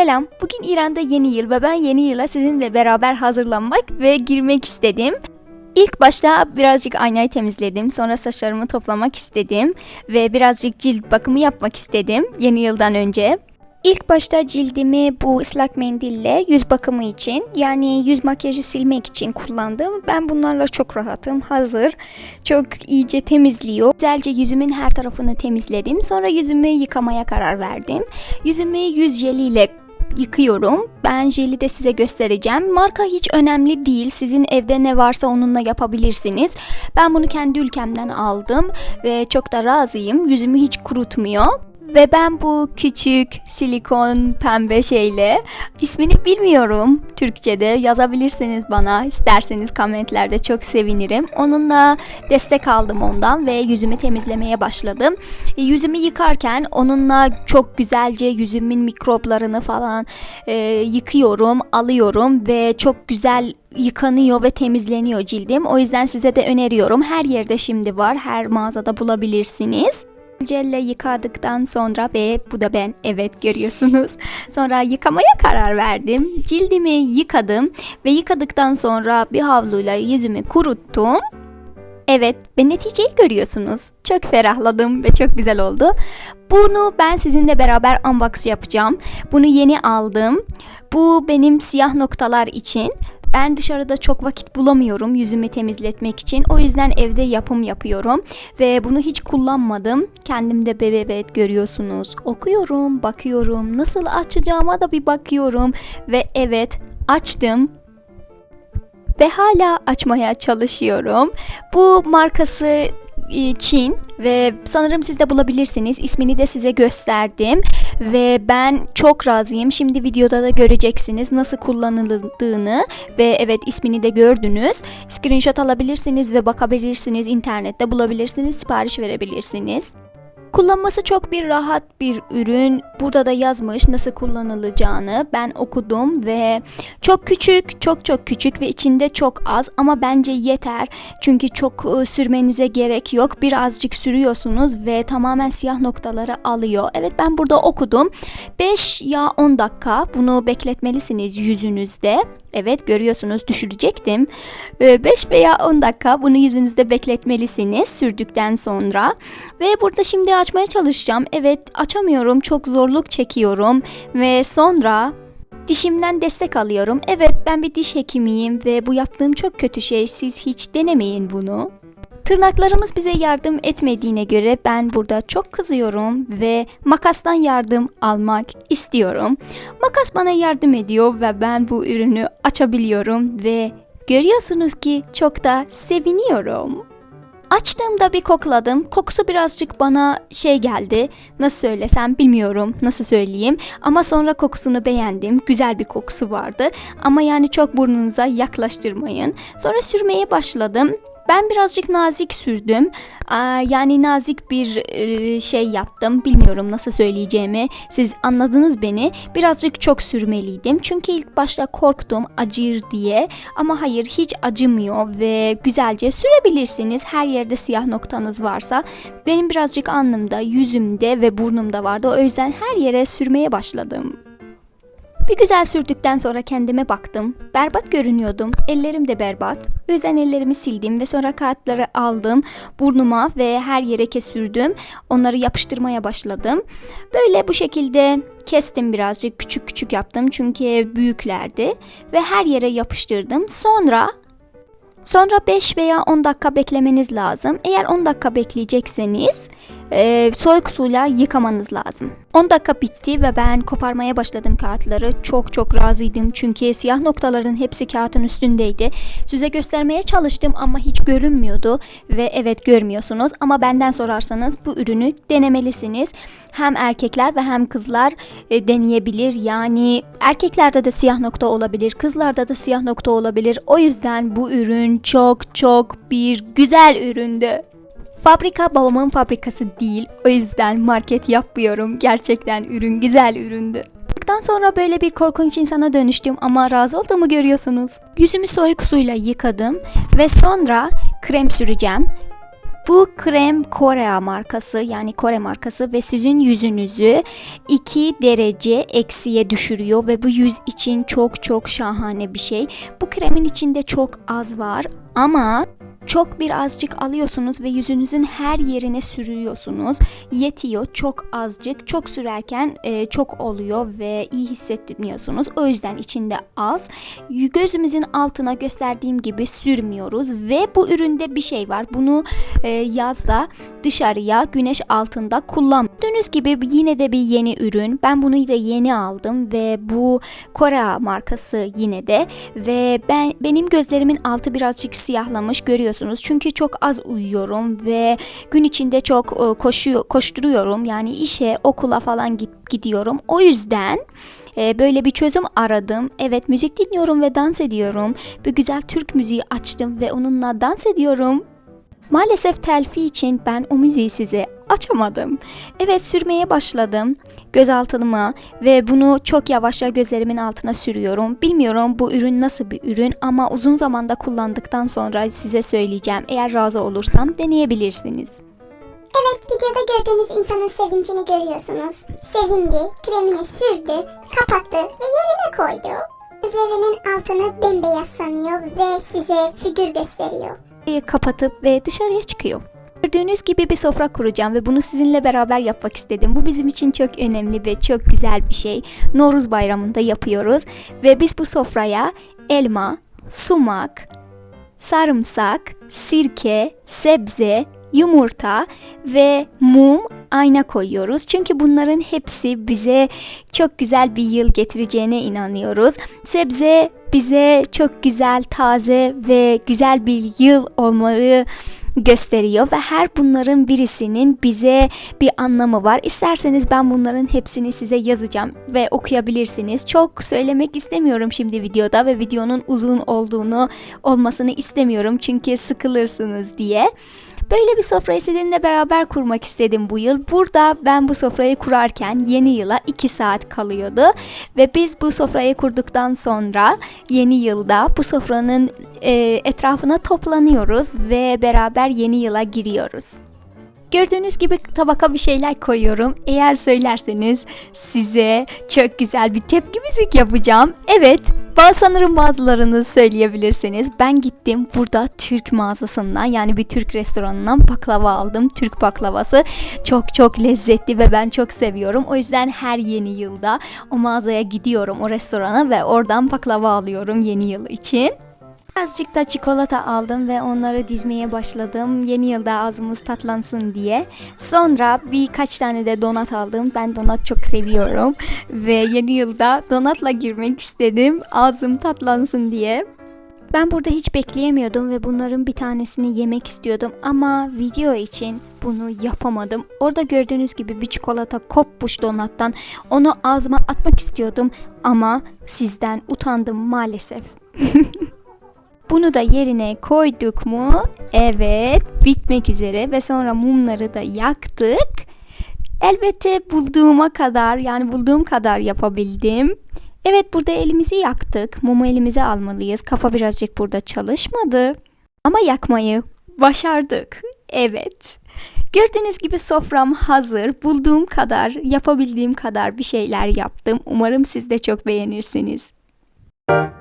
Selam. Bugün İran'da yeni yıl ve ben yeni yıla sizinle beraber hazırlanmak ve girmek istedim. İlk başta birazcık aynayı temizledim. Sonra saçlarımı toplamak istedim ve birazcık cilt bakımı yapmak istedim yeni yıldan önce. İlk başta cildimi bu ıslak mendille yüz bakımı için yani yüz makyajı silmek için kullandım. Ben bunlarla çok rahatım. Hazır. Çok iyice temizliyor. Güzelce yüzümün her tarafını temizledim. Sonra yüzümü yıkamaya karar verdim. Yüzümü yüz jeliyle yıkıyorum. Ben jeli de size göstereceğim. Marka hiç önemli değil. Sizin evde ne varsa onunla yapabilirsiniz. Ben bunu kendi ülkemden aldım ve çok da razıyım. Yüzümü hiç kurutmuyor. Ve ben bu küçük silikon pembe şeyle ismini bilmiyorum Türkçe'de yazabilirsiniz bana isterseniz komentlerde çok sevinirim. Onunla destek aldım ondan ve yüzümü temizlemeye başladım. E, Yüzümü yıkarken onunla çok güzelce yüzümün mikroplarını falan e, yıkıyorum, alıyorum ve çok güzel yıkanıyor ve temizleniyor cildim. O yüzden size de öneriyorum. Her yerde şimdi var. Her mağazada bulabilirsiniz. Jelle yıkadıktan sonra ve bu da ben evet görüyorsunuz. Sonra yıkamaya karar verdim. Cildimi yıkadım ve yıkadıktan sonra bir havluyla yüzümü kuruttum. Evet ve neticeyi görüyorsunuz. Çok ferahladım ve çok güzel oldu. Bunu ben sizinle beraber unbox yapacağım. Bunu yeni aldım. Bu benim siyah noktalar için. Ben dışarıda çok vakit bulamıyorum yüzümü temizletmek için. O yüzden evde yapım yapıyorum ve bunu hiç kullanmadım. Kendimde bebebet görüyorsunuz. Okuyorum, bakıyorum. Nasıl açacağıma da bir bakıyorum ve evet açtım ve hala açmaya çalışıyorum. Bu markası Çin ve sanırım siz de bulabilirsiniz. İsmini de size gösterdim ve ben çok razıyım. Şimdi videoda da göreceksiniz nasıl kullanıldığını ve evet ismini de gördünüz. Screenshot alabilirsiniz ve bakabilirsiniz. internette bulabilirsiniz, sipariş verebilirsiniz. Kullanması çok bir rahat bir ürün. Burada da yazmış nasıl kullanılacağını. Ben okudum ve çok küçük, çok çok küçük ve içinde çok az ama bence yeter. Çünkü çok e, sürmenize gerek yok. Birazcık sürüyorsunuz ve tamamen siyah noktaları alıyor. Evet ben burada okudum. 5 ya 10 dakika bunu bekletmelisiniz yüzünüzde. Evet görüyorsunuz düşürecektim. 5 veya 10 dakika bunu yüzünüzde bekletmelisiniz sürdükten sonra. Ve burada şimdi açmaya çalışacağım. Evet açamıyorum çok zorluk çekiyorum. Ve sonra dişimden destek alıyorum. Evet ben bir diş hekimiyim ve bu yaptığım çok kötü şey. Siz hiç denemeyin bunu. Tırnaklarımız bize yardım etmediğine göre ben burada çok kızıyorum ve makastan yardım almak istiyorum. Makas bana yardım ediyor ve ben bu ürünü açabiliyorum ve görüyorsunuz ki çok da seviniyorum. Açtığımda bir kokladım. Kokusu birazcık bana şey geldi. Nasıl söylesem bilmiyorum. Nasıl söyleyeyim. Ama sonra kokusunu beğendim. Güzel bir kokusu vardı. Ama yani çok burnunuza yaklaştırmayın. Sonra sürmeye başladım. Ben birazcık nazik sürdüm. Yani nazik bir e, şey yaptım. Bilmiyorum nasıl söyleyeceğimi. Siz anladınız beni. Birazcık çok sürmeliydim. Çünkü ilk başta korktum acır diye. Ama hayır hiç acımıyor ve güzelce sürebilirsiniz. Her yerde siyah noktanız varsa. Benim birazcık alnımda, yüzümde ve burnumda vardı. O yüzden her yere sürmeye başladım. Bir güzel sürdükten sonra kendime baktım. Berbat görünüyordum. Ellerim de berbat. O yüzden ellerimi sildim ve sonra kağıtları aldım. Burnuma ve her yere kesürdüm. Onları yapıştırmaya başladım. Böyle bu şekilde kestim birazcık. Küçük küçük yaptım çünkü büyüklerdi. Ve her yere yapıştırdım. Sonra Sonra 5 veya 10 dakika beklemeniz lazım. Eğer 10 dakika bekleyecekseniz e, soğuk suyla yıkamanız lazım. 10 dakika bitti ve ben koparmaya başladım kağıtları. Çok çok razıydım çünkü siyah noktaların hepsi kağıtın üstündeydi. Size göstermeye çalıştım ama hiç görünmüyordu ve evet görmüyorsunuz ama benden sorarsanız bu ürünü denemelisiniz. Hem erkekler ve hem kızlar e, deneyebilir. Yani erkeklerde de siyah nokta olabilir, kızlarda da siyah nokta olabilir. O yüzden bu ürün çok çok bir güzel üründü. Fabrika babamın fabrikası değil. O yüzden market yapmıyorum. Gerçekten ürün güzel üründü. Daha sonra böyle bir korkunç insana dönüştüm ama razı olduğumu görüyorsunuz. Yüzümü soğuk suyla yıkadım ve sonra krem süreceğim. Bu krem Kore markası yani Kore markası ve sizin yüzünüzü 2 derece eksiye düşürüyor ve bu yüz için çok çok şahane bir şey. Bu kremin içinde çok az var ama çok birazcık alıyorsunuz ve yüzünüzün her yerine sürüyorsunuz. Yetiyor çok azıcık. Çok sürerken e, çok oluyor ve iyi hissetmiyorsunuz. O yüzden içinde az. Gözümüzün altına gösterdiğim gibi sürmüyoruz ve bu üründe bir şey var. Bunu e, yazda dışarıya güneş altında kullan. Gördüğünüz gibi yine de bir yeni ürün. Ben bunu da yeni aldım ve bu Kore markası yine de ve ben benim gözlerimin altı birazcık siyahlamış görüyorsunuz. Çünkü çok az uyuyorum ve gün içinde çok e, koşuyor koşturuyorum. Yani işe, okula falan git, gidiyorum. O yüzden e, böyle bir çözüm aradım. Evet müzik dinliyorum ve dans ediyorum. Bir güzel Türk müziği açtım ve onunla dans ediyorum. Maalesef telfi için ben o müziği size açamadım. Evet sürmeye başladım gözaltıma ve bunu çok yavaşça gözlerimin altına sürüyorum. Bilmiyorum bu ürün nasıl bir ürün ama uzun zamanda kullandıktan sonra size söyleyeceğim. Eğer razı olursam deneyebilirsiniz. Evet videoda gördüğünüz insanın sevincini görüyorsunuz. Sevindi, kremini sürdü, kapattı ve yerine koydu. Gözlerinin altını bembeyaz sanıyor ve size figür gösteriyor. kapatıp ve dışarıya çıkıyor. Gördüğünüz gibi bir sofra kuracağım ve bunu sizinle beraber yapmak istedim. Bu bizim için çok önemli ve çok güzel bir şey. Noruz bayramında yapıyoruz ve biz bu sofraya elma, sumak, sarımsak, sirke, sebze, yumurta ve mum ayna koyuyoruz. Çünkü bunların hepsi bize çok güzel bir yıl getireceğine inanıyoruz. Sebze bize çok güzel, taze ve güzel bir yıl olmaları gösteriyor ve her bunların birisinin bize bir anlamı var. İsterseniz ben bunların hepsini size yazacağım ve okuyabilirsiniz. Çok söylemek istemiyorum şimdi videoda ve videonun uzun olduğunu olmasını istemiyorum çünkü sıkılırsınız diye. Böyle bir sofrayı sizinle beraber kurmak istedim bu yıl. Burada ben bu sofrayı kurarken yeni yıla 2 saat kalıyordu. Ve biz bu sofrayı kurduktan sonra yeni yılda bu sofranın e, etrafına toplanıyoruz ve beraber yeni yıla giriyoruz. Gördüğünüz gibi tabaka bir şeyler koyuyorum. Eğer söylerseniz size çok güzel bir tepki müzik yapacağım. Evet, ben sanırım bazılarını söyleyebilirsiniz. Ben gittim burada Türk mağazasından yani bir Türk restoranından baklava aldım. Türk baklavası çok çok lezzetli ve ben çok seviyorum. O yüzden her yeni yılda o mağazaya gidiyorum o restorana ve oradan baklava alıyorum yeni yıl için. Birazcık da çikolata aldım ve onları dizmeye başladım. Yeni yılda ağzımız tatlansın diye. Sonra birkaç tane de donat aldım. Ben donat çok seviyorum. Ve yeni yılda donatla girmek istedim. Ağzım tatlansın diye. Ben burada hiç bekleyemiyordum ve bunların bir tanesini yemek istiyordum ama video için bunu yapamadım. Orada gördüğünüz gibi bir çikolata kopmuş donattan. Onu ağzıma atmak istiyordum ama sizden utandım maalesef. Bunu da yerine koyduk mu? Evet, bitmek üzere ve sonra mumları da yaktık. Elbette bulduğuma kadar yani bulduğum kadar yapabildim. Evet burada elimizi yaktık. Mumu elimize almalıyız. Kafa birazcık burada çalışmadı. Ama yakmayı başardık. Evet. Gördüğünüz gibi sofram hazır. Bulduğum kadar, yapabildiğim kadar bir şeyler yaptım. Umarım siz de çok beğenirsiniz. Şimdi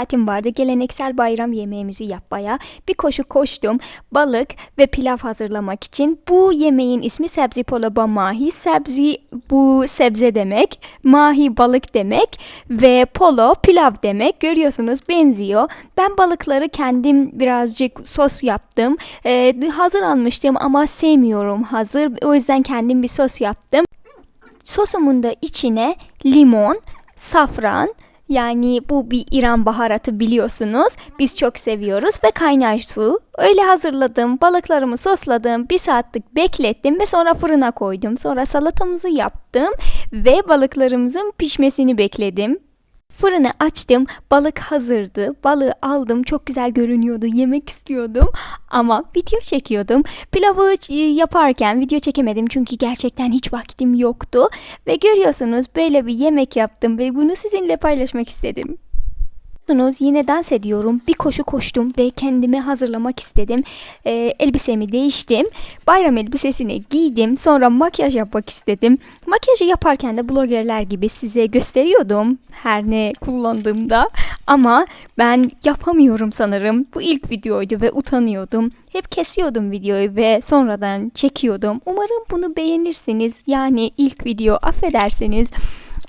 saatim vardı geleneksel bayram yemeğimizi yapmaya. Bir koşu koştum balık ve pilav hazırlamak için. Bu yemeğin ismi sebzi polaba mahi. Sebzi bu sebze demek, mahi balık demek ve polo pilav demek. Görüyorsunuz benziyor. Ben balıkları kendim birazcık sos yaptım. Ee, hazır almıştım ama sevmiyorum hazır. O yüzden kendim bir sos yaptım. Sosumun da içine limon, safran, Yani bu bir İran baharatı biliyorsunuz. Biz çok seviyoruz ve kaynar su. Öyle hazırladım. Balıklarımı sosladım. Bir saatlik beklettim ve sonra fırına koydum. Sonra salatamızı yaptım ve balıklarımızın pişmesini bekledim. Fırını açtım. Balık hazırdı. Balığı aldım. Çok güzel görünüyordu. Yemek istiyordum. Ama video çekiyordum. Pilavı e, yaparken video çekemedim çünkü gerçekten hiç vaktim yoktu. Ve görüyorsunuz böyle bir yemek yaptım ve bunu sizinle paylaşmak istedim. Biliyorsunuz yine dans ediyorum. Bir koşu koştum ve kendimi hazırlamak istedim. Ee, elbisemi değiştim. Bayram elbisesini giydim. Sonra makyaj yapmak istedim. Makyajı yaparken de bloggerler gibi size gösteriyordum. Her ne kullandığımda. Ama ben yapamıyorum sanırım. Bu ilk videoydu ve utanıyordum. Hep kesiyordum videoyu ve sonradan çekiyordum. Umarım bunu beğenirsiniz. Yani ilk video affedersiniz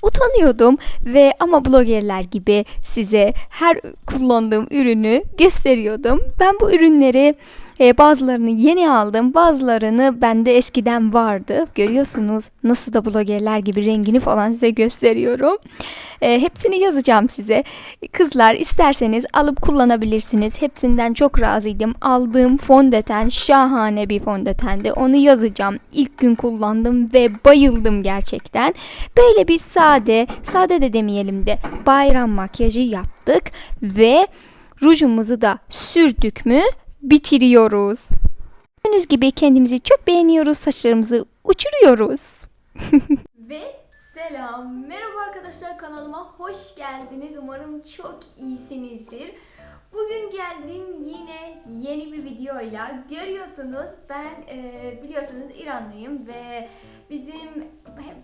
utanıyordum ve ama bloggerler gibi size her kullandığım ürünü gösteriyordum. Ben bu ürünleri e, bazılarını yeni aldım, bazılarını bende eskiden vardı. Görüyorsunuz nasıl da bloggerler gibi rengini falan size gösteriyorum. E, hepsini yazacağım size. Kızlar isterseniz alıp kullanabilirsiniz. Hepsinden çok razıydım. Aldığım fondöten şahane bir fondötendi. Onu yazacağım. İlk gün kullandım ve bayıldım gerçekten. Böyle bir sade, sade de demeyelim de bayram makyajı yaptık ve rujumuzu da sürdük mü bitiriyoruz. Gördüğünüz gibi kendimizi çok beğeniyoruz, saçlarımızı uçuruyoruz. Ve selam, merhaba arkadaşlar kanalıma hoş geldiniz. Umarım çok iyisinizdir. Bugün geldim yine yeni bir videoyla. Görüyorsunuz ben e, biliyorsunuz İranlıyım ve bizim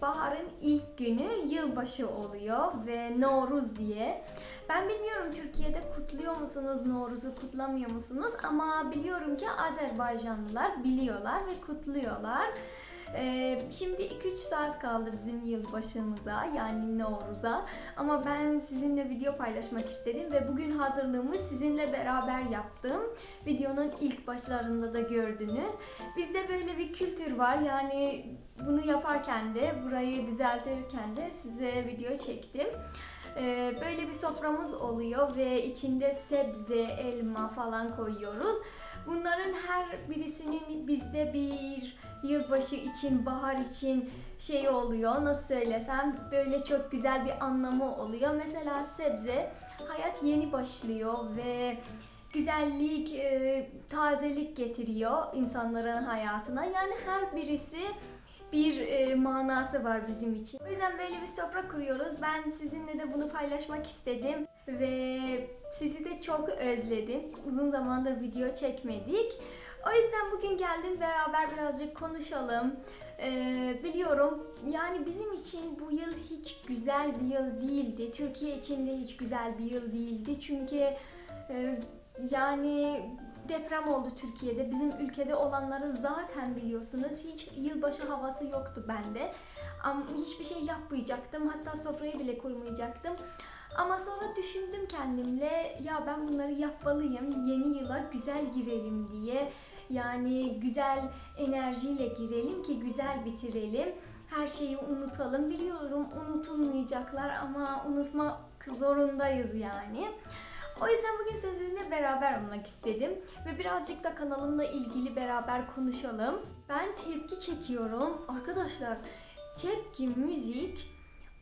baharın ilk günü yılbaşı oluyor ve Novruz diye. Ben bilmiyorum Türkiye'de kutluyor musunuz Novruz'u kutlamıyor musunuz ama biliyorum ki Azerbaycanlılar biliyorlar ve kutluyorlar. Ee, şimdi 2-3 saat kaldı bizim yılbaşımıza yani Novruz'a ama ben sizinle video paylaşmak istedim ve bugün hazırlığımı sizinle beraber yaptım. Videonun ilk başlarında da gördünüz. Bizde böyle bir kültür var yani bunu yaparken de burayı düzeltirken de size video çektim. Ee, böyle bir soframız oluyor ve içinde sebze, elma falan koyuyoruz. Bunların her birisinin bizde bir yılbaşı için, bahar için şey oluyor. Nasıl söylesem böyle çok güzel bir anlamı oluyor. Mesela sebze hayat yeni başlıyor ve güzellik, e, tazelik getiriyor insanların hayatına. Yani her birisi bir e, manası var bizim için. O yüzden böyle bir sofra kuruyoruz. Ben sizinle de bunu paylaşmak istedim ve sizi de çok özledim. Uzun zamandır video çekmedik. O yüzden bugün geldim beraber birazcık konuşalım. Ee, biliyorum yani bizim için bu yıl hiç güzel bir yıl değildi. Türkiye için de hiç güzel bir yıl değildi. Çünkü e, yani deprem oldu Türkiye'de. Bizim ülkede olanları zaten biliyorsunuz. Hiç yılbaşı havası yoktu bende. Ama hiçbir şey yapmayacaktım. Hatta sofrayı bile kurmayacaktım. Ama sonra düşündüm kendimle ya ben bunları yapmalıyım. Yeni yıla güzel girelim diye. Yani güzel enerjiyle girelim ki güzel bitirelim. Her şeyi unutalım. Biliyorum unutulmayacaklar ama unutmak zorundayız yani. O yüzden bugün sizinle beraber olmak istedim ve birazcık da kanalımla ilgili beraber konuşalım. Ben tepki çekiyorum. Arkadaşlar tepki müzik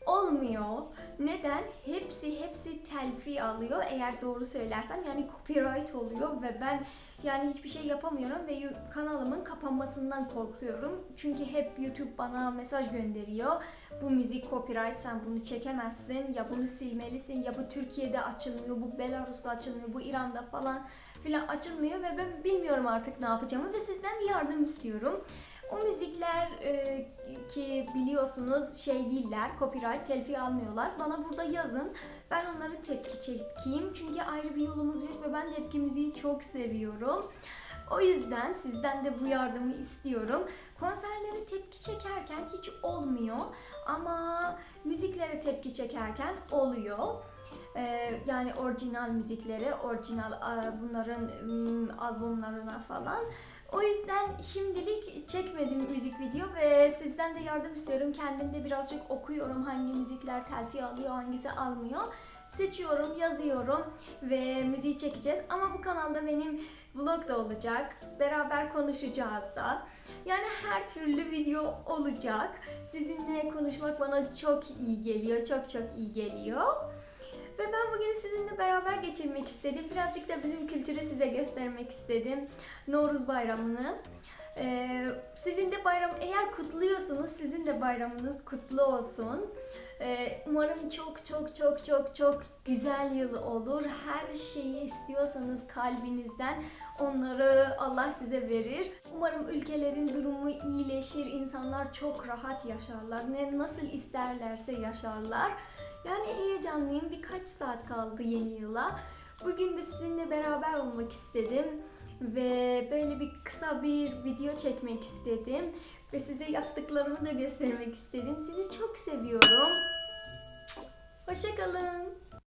olmuyor. Neden? Hepsi hepsi telfi alıyor eğer doğru söylersem yani copyright oluyor ve ben yani hiçbir şey yapamıyorum ve kanalımın kapanmasından korkuyorum. Çünkü hep YouTube bana mesaj gönderiyor. Bu müzik copyright sen bunu çekemezsin ya bunu silmelisin ya bu Türkiye'de açılmıyor, bu Belarus'ta açılmıyor, bu İran'da falan filan açılmıyor ve ben bilmiyorum artık ne yapacağımı ve sizden bir yardım istiyorum. O müzikler e, ki biliyorsunuz şey değiller, copyright telfi almıyorlar. Bana burada yazın. Ben onları tepki çekeyim. Çünkü ayrı bir yolumuz yok ve ben tepki müziği çok seviyorum. O yüzden sizden de bu yardımı istiyorum. Konserlere tepki çekerken hiç olmuyor ama müziklere tepki çekerken oluyor. Ee, yani orijinal müzikleri, orijinal bunların albümlerine falan. O yüzden şimdilik çekmedim müzik video ve sizden de yardım istiyorum. Kendim de birazcık okuyorum hangi müzikler telfi alıyor, hangisi almıyor. Seçiyorum, yazıyorum ve müziği çekeceğiz. Ama bu kanalda benim vlog da olacak. Beraber konuşacağız da. Yani her türlü video olacak. Sizinle konuşmak bana çok iyi geliyor, çok çok iyi geliyor. Ve ben bugün sizinle beraber geçirmek istedim. Birazcık da bizim kültürü size göstermek istedim. Novruz bayramını. Ee, sizin de bayram eğer kutluyorsunuz sizin de bayramınız kutlu olsun. Ee, umarım çok çok çok çok çok güzel yıl olur. Her şeyi istiyorsanız kalbinizden onları Allah size verir. Umarım ülkelerin durumu iyileşir. insanlar çok rahat yaşarlar. Ne nasıl isterlerse yaşarlar. Yani heyecanlıyım. Birkaç saat kaldı yeni yıla. Bugün de sizinle beraber olmak istedim ve böyle bir kısa bir video çekmek istedim ve size yaptıklarımı da göstermek istedim. Sizi çok seviyorum. Hoşçakalın.